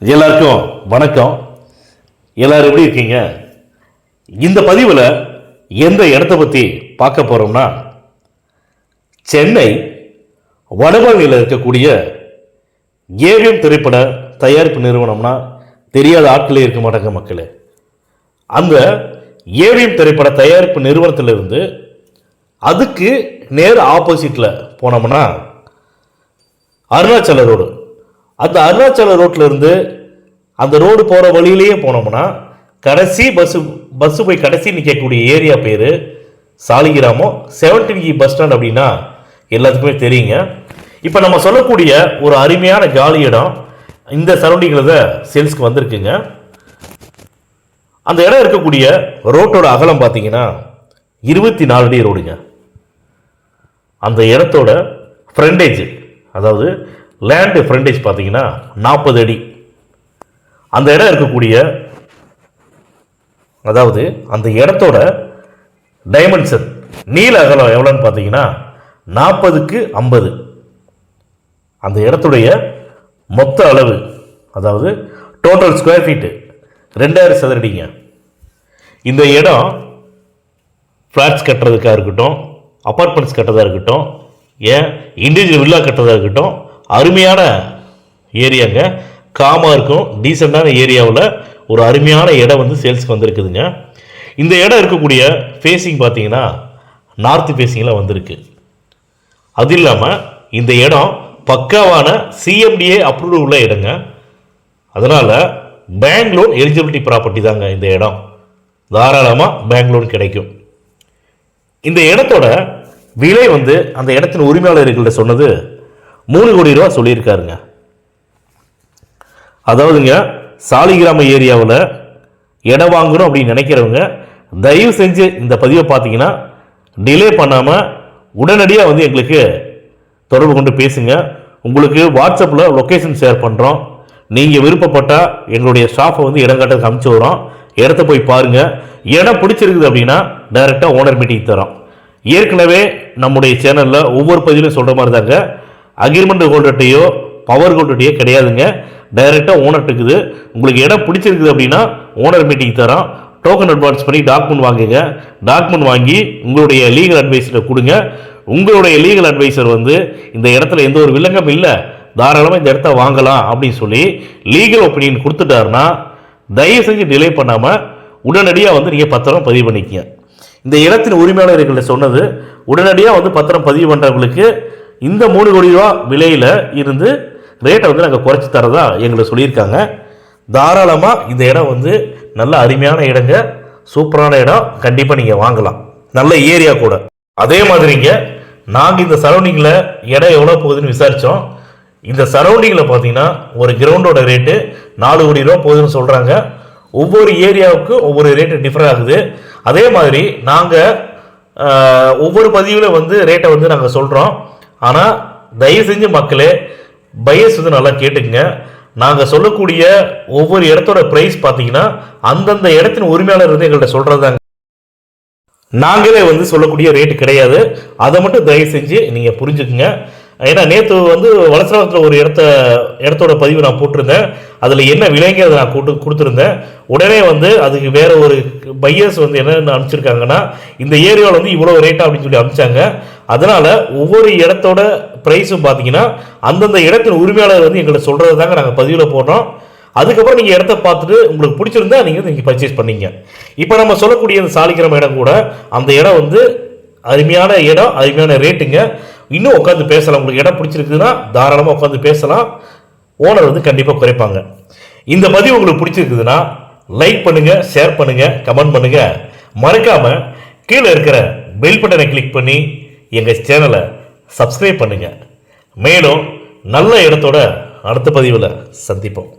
எல்லாருக்கும் வணக்கம். எல்லோரும் எப்படி இருக்கீங்க? இந்த பதிவில் எந்த இடத்த பற்றி பார்க்க போகிறோம்னா சென்னை வடபழனியில் இருக்கக்கூடிய ஏவிஎம் திரைப்பட தயாரிப்பு நிறுவனம்னா தெரியாத ஆட்களே இருக்க மாட்டாங்க மக்களே. அந்த ஏவிஎம் திரைப்பட தயாரிப்பு நிறுவனத்திலிருந்து அதுக்கு நேர் ஆப்போசிட்டில் போனோம்னா அருணாச்சல ரோடு அந்த அருணாச்சல ரோட்ல இருந்து அந்த ரோடு போகிற வழியிலேயே போனோம்னா கடைசி பஸ்ஸு பஸ்ஸு போய் கடைசி நிற்கக்கூடிய ஏரியா பேர் சாலிகிராமம். செவன்டீன் பஸ் ஸ்டாண்ட் அப்படின்னா எல்லாத்துக்குமே தெரியுங்க. இப்போ நம்ம சொல்லக்கூடிய ஒரு அருமையான ஜாலி இடம் இந்த சரௌண்டிங்கில் தான் சேல்ஸ்க்கு வந்திருக்குங்க. அந்த இடம் இருக்கக்கூடிய ரோட்டோட அகலம் பார்த்தீங்கன்னா இருபத்தி நாலு அடி ரோடுங்க. அந்த இடத்தோட ஃப்ரண்டேஜ் அதாவது லேண்டு ஃப்ரண்டேஜ் பார்த்தீங்கன்னா நாற்பது அடி. அந்த இடம் இருக்கக்கூடிய அதாவது அந்த இடத்தோட டைமென்ஷன் நீள அகலம் எவ்வளோன்னு பார்த்தீங்கன்னா நாற்பதுக்கு ஐம்பது. அந்த இடத்துடைய மொத்த அளவு அதாவது டோட்டல் ஸ்கொயர் ஃபீட்டு ரெண்டாயிரம் சதுரடிங்க. இந்த இடம் ஃப்ளாட்ஸ் கட்டுறதுக்காக இருக்கட்டும் அப்பார்ட்மெண்ட்ஸ் கட்டுறதா இருக்கட்டும் ஏன் இண்டிவிஜுவல் வில்லா கட்டுறதா இருக்கட்டும் அருமையான ஏரியாங்க. காமாக இருக்கும் டீசெண்டான ஏரியாவில் ஒரு அருமையான இடம் வந்து சேல்ஸ்க்கு வந்திருக்குதுங்க. இந்த இடம் இருக்கக்கூடிய ஃபேஸிங் பார்த்தீங்கன்னா நார்த் ஃபேஸிங்கில் வந்திருக்கு. அது இல்லாமல் இந்த இடம் பக்காவான சிஎம்டிஏ அப்ரூவ்டு உள்ள இடங்க. அதனால் பேங்க் லோன் எலிஜிபிலிட்டி ப்ராப்பர்ட்டி தாங்க இந்த இடம். தாராளமாக பேங்க் லோன் கிடைக்கும். இந்த இடத்தோட விலை வந்து அந்த இடத்தின் உரிமையாளர்கள்ட்ட சொன்னது மூணு கோடி ரூபா சொல்லியிருக்காருங்க. அதாவதுங்க சாலிகிராம ஏரியாவில் இடம் வாங்கணும் அப்படின்னு நினைக்கிறவங்க தயவு செஞ்சு இந்த பதிவை பார்த்தீங்கன்னா டிலே பண்ணாமல் உடனடியாக வந்து எங்களுக்கு தொடர்பு கொண்டு பேசுங்க. உங்களுக்கு வாட்ஸ்அப்பில் லொக்கேஷன் ஷேர் பண்ணுறோம் நீங்கள் விருப்பப்பட்டால் எங்களுடைய ஸ்டாஃபை வந்து இடம் கட்டுறதுக்கு அனுப்பிச்சி வரோம் இடத்த போய் பாருங்கள் இடம் பிடிச்சிருக்குது அப்படின்னா டைரெக்டாக ஓனர் மீட்டிங் தரோம் ஏற்கனவே நம்முடைய சேனலில் ஒவ்வொரு பதிவிலும் சொல்கிற மாதிரி தாங்க. அக்ரிமெண்ட் ஹோல்டர்ட்டையோ பவர் ஹோல்டர்ட்டையோ கிடையாதுங்க. டைரெக்டாக ஓனர்ட்டு இருக்குது உங்களுக்கு இடம் பிடிச்சிருக்குது அப்படின்னா ஓனர் மீட்டிங் தரோம் டோக்கன் அட்வான்ஸ் பண்ணி டாக்குமெண்ட் வாங்குங்க. டாக்குமெண்ட் வாங்கி உங்களுடைய லீகல் அட்வைஸரை கொடுங்க. உங்களுடைய லீகல் அட்வைசர் வந்து இந்த இடத்துல எந்த ஒரு வில்லங்கம் இல்லை. தாராளமாக இந்த இடத்த வாங்கலாம் அப்படின்னு சொல்லி லீகல் ஒப்பீனியன் கொடுத்துட்டாருன்னா தயவு செஞ்சு டிலே பண்ணாமல் உடனடியாக வந்து நீங்கள் பத்திரம் பதிவு பண்ணிக்கங்க. இந்த இடத்தின் உரிமையாளர்கள்ட்ட சொன்னது உடனடியாக வந்து பத்திரம் பதிவு பண்ணுறவங்களுக்கு இந்த மூணு கோடி ரூபா விலையில் இருந்து ரேட்டை வந்து நாங்கள் குறைச்சி தரதா எங்களை சொல்லியிருக்காங்க. தாராளமாக இந்த இடம் வந்து நல்ல அருமையான இடங்க சூப்பரான இடம். கண்டிப்பாக நீங்கள் வாங்கலாம். நல்ல ஏரியா கூட. அதே மாதிரிங்க நாங்கள் இந்த சரௌண்டிங்கில் இடம் எவ்வளோ போகுதுன்னு விசாரித்தோம் இந்த சரௌண்டிங்கில் பார்த்தீங்கன்னா ஒரு கிரவுண்டோட ரேட்டு நாலு கோடி ரூபா போகுதுன்னு சொல்கிறாங்க ஒவ்வொரு ஏரியாவுக்கும் ஒவ்வொரு ரேட்டு டிஃபர் ஆகுது. அதே மாதிரி நாங்கள் ஒவ்வொரு பதிவில் வந்து ரேட்டை வந்து நாங்கள் சொல்கிறோம் ஆனால் தயவு செஞ்சு மக்களே பயஸ் வந்து நல்லா கேட்டுக்குங்க. நாங்கள் சொல்லக்கூடிய ஒவ்வொரு இடத்தோட ப்ரைஸ் பார்த்தீங்கன்னா அந்தந்த இடத்தின் உரிமையாளர் வந்து எங்கள்கிட்ட சொல்கிறதாங்க நாங்களே வந்து சொல்லக்கூடிய ரேட்டு கிடையாது. அதை மட்டும் தயவு செஞ்சு நீங்கள் புரிஞ்சுக்குங்க. ஏன்னா நேற்று வந்து வலசரத்தில் ஒரு இடத்த இடத்தோட பதிவு நான் போட்டிருந்தேன். அதில் என்ன விலைங்கிறத நான் கூட்டு கொடுத்துருந்தேன். உடனே வந்து அதுக்கு வேற ஒரு பையர்ஸ் வந்து என்னென்ன அனுப்பிச்சிருக்காங்கன்னா இந்த ஏரியாவில் வந்து இவ்வளோ ரேட்டா அப்படின்னு சொல்லி அனுப்பிச்சாங்க. அதனால் ஒவ்வொரு இடத்தோட ப்ரைஸும் பார்த்தீங்கன்னா அந்தந்த இடத்தின் உரிமையாளர் வந்து எங்களை சொல்கிறது தாங்க நாங்கள் பதிவில் போடுறோம் அதுக்கப்புறம் நீங்கள் இடத்த பார்த்துட்டு உங்களுக்கு பிடிச்சிருந்தா நீங்கள் நீங்கள் பர்ச்சேஸ் பண்ணீங்க. இப்போ நம்ம சொல்லக்கூடிய அந்த சாலிக்கிரம இடம் கூட அந்த இடம் வந்து அருமையான இடம் அருமையான ரேட்டுங்க இன்னும் உட்காந்து பேசலாம். உங்களுக்கு இடம் பிடிச்சிருக்குதுன்னா தாராளமாக உட்காந்து பேசலாம். ஓனர் வந்து கண்டிப்பாக குறைப்பாங்க. இந்த பதிவு உங்களுக்கு பிடிச்சிருக்குதுன்னா லைக் பண்ணுங்க ஷேர் பண்ணுங்க கமெண்ட் பண்ணுங்க. மறக்காம கீழே இருக்கிற பெல் பட்டனை கிளிக் பண்ணி எங்கள் சேனலை சப்ஸ்கிரைப் பண்ணுங்கள் மேலும் நல்ல இடத்தோட அடுத்த பதிவில் சந்திப்போம்.